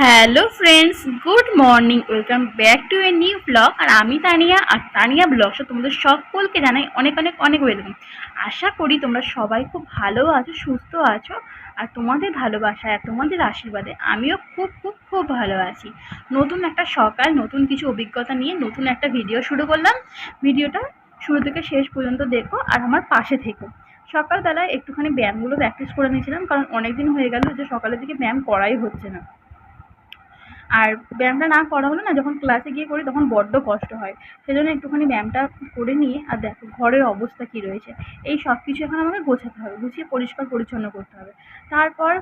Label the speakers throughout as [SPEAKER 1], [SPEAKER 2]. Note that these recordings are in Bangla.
[SPEAKER 1] Hello friends good morning welcome back to a new blog আর আমি তানিয়া, আর তানিয়া ব্লগসে তোমাদের সকলকে জানাই অনেক অনেক অনেক ওয়েলকাম আশা করি তোমরা সবাই খুব ভালো আছো, সুস্থ আছো, আর তোমাদের ভালোবাসা আর তোমাদের আশীর্বাদে আমিও খুব খুব খুব ভালো আছি। নতুন একটা সকাল, নতুন কিছু অভিজ্ঞতা নিয়ে নতুন একটা ভিডিও শুরু করলাম। ভিডিওটা শুরু থেকে শেষ পর্যন্ত দেখো আর আমার পাশে থেকো। সকালবেলায় একটুখানি ব্যায়ামগুলো প্র্যাকটিস করে নিয়েছিলাম, কারণ অনেক দিন হয়ে গেল যে সকালের দিকে ব্যায়াম করাই হচ্ছে না। আর ব্যায়ামটা না করা হলে না যখন ক্লাসে গিয়ে করি তখন বড্ড কষ্ট হয়। সেজন্য একটুখানি ব্যায়ামটা করে নিয়ে আর দেখো ঘরের অবস্থা কী রয়েছে, এই সব কিছু এখন আমাকে গোছাতে হবে, গুছিয়ে পরিষ্কার পরিচ্ছন্ন করতে হবে। তারপর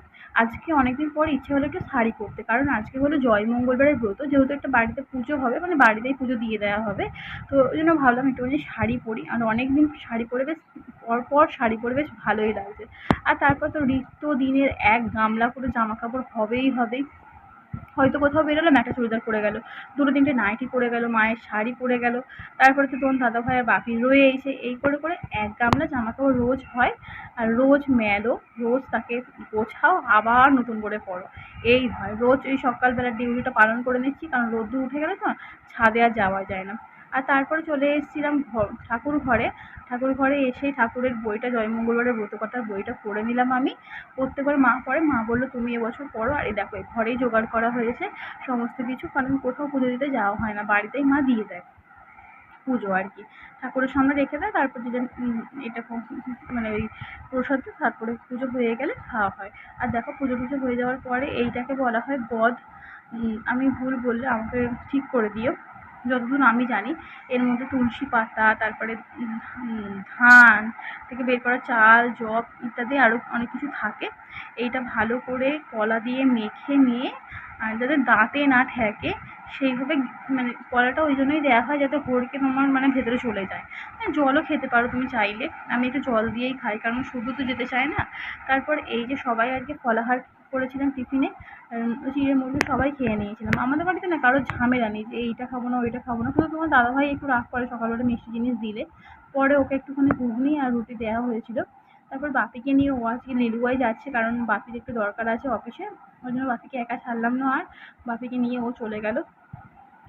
[SPEAKER 1] আজকে অনেক দিন পর ইচ্ছে হলো একটু শাড়ি পরতে, কারণ আজকে হলো জয় মঙ্গলবারের ব্রত, যেহেতু একটা বাড়িতে পুজো হবে মানে বাড়িতেই পুজো দিয়ে দেওয়া হবে। তো ওই জন্য ভাবলাম একটুখানি শাড়ি পরি, আর অনেক দিন শাড়ি পরে বেশ, পর পর শাড়ি পরে বেশ ভালোই লাগছে। আর তারপর তো রিক্ত দিনের এক গামলা করে জামা কাপড় হবেই। হবে হয়তো কোথাও বেরোলাম একটা চুড়িদার পরে গেল। দুটো তিনটে নাইটি পরে গেল, মায়ের শাড়ি পরে গেল। তারপরে তো তোমার দাদা ভাইয়ের আর বাপি রয়েছে এই করে করে এক গামলা জামা কাপড় রোজ হয় আর রোজ মেলো, রোজ তাকে গোছাও, আবার নতুন করে পরো। এই হয়। রোজ এই সকালবেলার ডিউটিটা পালন করে নিচ্ছি, কারণ রোদ্দুর উঠে গেলে তো ছাদে আর যাওয়া যায় না। আর তারপরে চলে এসেছিলাম ঘর, ঠাকুর ঘরে। ঠাকুর ঘরে এসেই ঠাকুরের বইটা জয়মঙ্গলবারের ব্রতকথার বইটা পড়ে নিলাম আমি। প্রত্যেকবার মা পড়ে, মা বলল, তুমি এবছর পড়ো, আর এই দেখো ঘরেই জোগাড় করা হয়েছে সমস্ত কিছু, কারণ কোথাও পুজো দিতে যাওয়া হয় না, বাড়িতেই মা দিয়ে দেয় পুজো আর কি। ঠাকুরের সামনে রেখে দেয়, তারপর যে এটা মানে ওই প্রসাদটা তারপরে পুজো হয়ে গেলে খাওয়া হয়। আর দেখো, পুজো টুজো হয়ে যাওয়ার পরে এইটাকে বলা হয় গদ। আমি ভুল বললে আমাকে ঠিক করে দিও। যতদূর আমি জানি, এর মধ্যে তুলসী পাতা, তারপরে ধান থেকে বের করা চাল জব ইত্যাদি আরও অনেক কিছু থাকে। এইটা ভালো করে কলা দিয়ে মেখে নিয়ে, আর যাতে দাঁতে না ঠেকে, সেইভাবে মানে কলাটা ওই জন্যই দেওয়া হয় যাতে হড়কে তোমার মানে ভেতরে চলে যায়। হ্যাঁ জলও খেতে পারো তুমি চাইলে। আমি একটু জল দিয়েই খাই, কারণ শুধু তো যেতে চায় না। তারপর এই যে সবাই আজকে ফলাহার করেছিলাম টিফিনে চিড়ে মুড়ি সবাই খেয়ে নিয়েছিলাম। আমাদের বাড়িতে না কারও ঝামেলা নেই যে এইটা খাব না, ওইটা খাব না। শুধু তোমার দাদাভাই একটু রাগ করে সকালবেলা মিষ্টি জিনিস দিলে। পরে ওকে একটুখানি ঘুগনি আর রুটি দেওয়া হয়েছিল। তারপর বাপিকে নিয়ে ও আজকে লিলুয়ায় যাচ্ছে, কারণ বাপির একটু দরকার আছে অফিসে। ওই জন্য বাপিকে একা ছাড়লাম না আর। বাপিকে নিয়ে ও চলে গেল।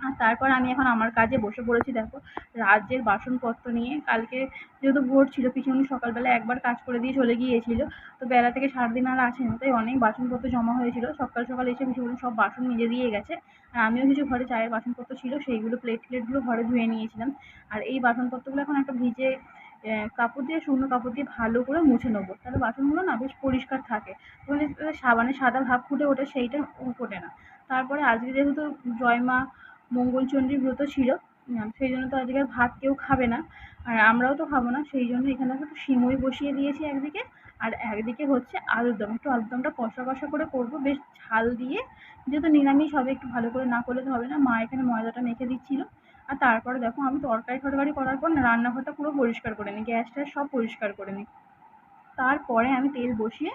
[SPEAKER 1] আর তারপর আমি এখন আমার কাজে বসে পড়েছি, দেখো। রাজ্যের বাসনপত্র নিয়ে কালকে যেহেতু ভোট ছিল, পিছনে সকালবেলা একবার কাজ করে দিয়ে চলে গিয়েছিল। তো বেলা থেকে সারাদিন আর আসেনি, তাই অনেক বাসনপত্র জমা হয়েছিল। সকাল সকাল এসে পিছনে সব বাসন মেজে দিয়ে গেছে। আর আমিও কিছু ঘরে চায়ের বাসনপত্র ছিল, সেইগুলো প্লেট প্লেটগুলো ঘরে ধুয়ে নিয়েছিলাম। আর এই বাসনপত্রগুলো এখন একটা ভিজে কাপড় দিয়ে, শুকনো কাপড় দিয়ে ভালো করে মুছে নেব। তাহলে বাসনগুলো না বেশ পরিষ্কার থাকে। মানে সাবানে সাদা ভাব ফুটে ওঠে, সেইটা ফোটে না। তারপরে আজকে যেহেতু জয়মা মঙ্গলচণ্ডীর ব্রত ছিল সেই জন্য তো আজকে ভাত কেউ খাবে না, আর আমরাও তো খাব না, সেই জন্য এখানে একটু সিমই বসিয়ে দিয়েছি একদিকে, আর একদিকে হচ্ছে আলুর দম। একটু আলুর দমটা কষা কষা করে করব, বেশ ঝাল দিয়ে, যেহেতু নিরামিষ হবে, একটু ভালো করে না করলে তো হবে না, মা এখানে ময়দাটা মেখে দিচ্ছিল। আর তারপরে দেখো আমি তরকারি টরকারি করার পর রান্নাঘরটা পুরো পরিষ্কার করে নিই গ্যাস ট্যাস সব পরিষ্কার করে নিই। তারপরে আমি তেল বসিয়ে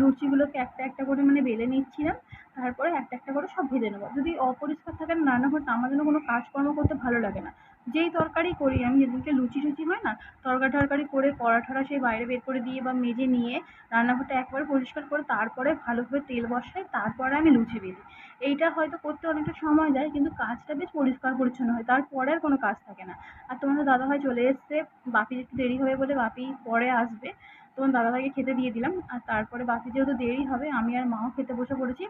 [SPEAKER 1] লুচিগুলোকে একটা একটা করে মানে বেলে নিচ্ছিলাম। তারপরে একটা একটা করে সব ভেজে নেব। যদি অপরিষ্কার থাকে রান্নাঘরটা আমার জন্য কোনো কাজকর্ম করতে ভালো লাগে না। যেই তরকারি করি আমি, যেদিনকে লুচি টুচি হয় না, তরকারি টরকারি করে কড়া ঠড়া সেই বাইরে বের করে দিয়ে বা মেজে নিয়ে রান্নাঘরটা একবারে পরিষ্কার করে তারপরে ভালোভাবে তেল বসাই, তারপরে আমি লুচি বেলি। এইটা হয়তো করতে অনেকটা সময় যায়, কিন্তু কাজটা বেশ পরিষ্কার পরিচ্ছন্ন হয়। তারপরে আর কোনো কাজ থাকে না। আর তোমাদের দাদাভাই চলে এসছে বাপির একটু দেরি হবে বলে বাপি পরে আসবে। তোমার দাদাভাইকে খেতে দিয়ে দিলাম। আর তারপরে বাকি যেহেতু দেরি হবে, আমি আর মাও খেতে বসে পড়েছি।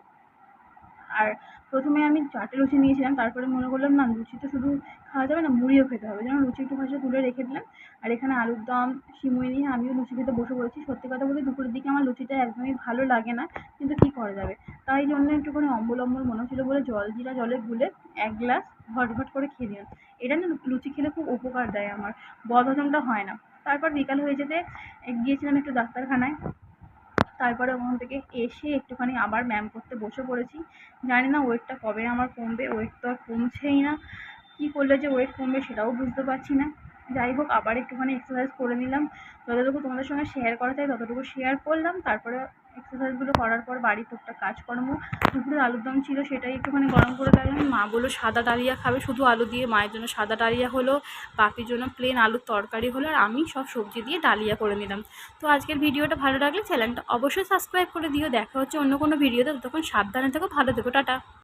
[SPEAKER 1] আর প্রথমে আমি চাটে লুচি নিয়েছিলাম, তারপরে মনে করলাম, না, লুচি তো শুধু খাওয়া যাবে না, মুড়িও খেতে হবে। যেন লুচি একটু ভাজা তুলে রেখে দিলাম। আর এখানে আলুর দম, সিমুই নিয়ে আমিও লুচি খেতে বসে পড়েছি। সত্যি কথা বলতে দুপুরের দিকে আমার লুচিটা একদমই ভালো লাগে না, কিন্তু কী করা যাবে? তাই জন্য একটুখানি অম্বল অম্বল মনে হচ্ছিল বলে জল জিরা, জলে গুলে এক গ্লাস ঘট ঘট করে খেয়ে দিলাম এটা না লুচি খেলে খুব উপকার দেয় আমার। বদহজমটা হয় না। তারপর বিকাল হয়ে যেতে গিয়েছিলাম একটু ডাক্তারখানায়। তারপরে ওখান থেকে এসে একটুখানি আবার ব্যায়াম করতে বসে পড়েছি। জানি না ওয়েটটা কবে আমার কমবে ওয়েট তো আর কমছেই না। কী করলে যে ওয়েট কমবে সেটাও বুঝতে পারছি না। যাই হোক, আবার একটুখানি এক্সারসাইজ করে নিলাম। যতটুকু তোমাদের সঙ্গে শেয়ার করা যায় ততটুকু শেয়ার করলাম। তারপরে এক্সারসাইজগুলো করার পর বাড়ির টুকটাক কাজকর্ম দুপুরের আলুর দম ছিল সেটাই একটুখানি গরম করে দিলাম মা বলল, সাদা ডালিয়া খাবে, শুধু আলু দিয়ে, মায়ের জন্য সাদা ডালিয়া হলো, বাপির জন্য প্লেন আলুর তরকারি হলো, আর আমি সব সবজি দিয়ে ডালিয়া করে নিলাম। তো আজকের ভিডিওটা ভালো লাগলে চ্যানেলটা অবশ্যই সাবস্ক্রাইব করে দিও। দেখা হচ্ছে অন্য কোনো ভিডিওতে তখন সাবধানে থেকো, ভালো থেকো, টাটা।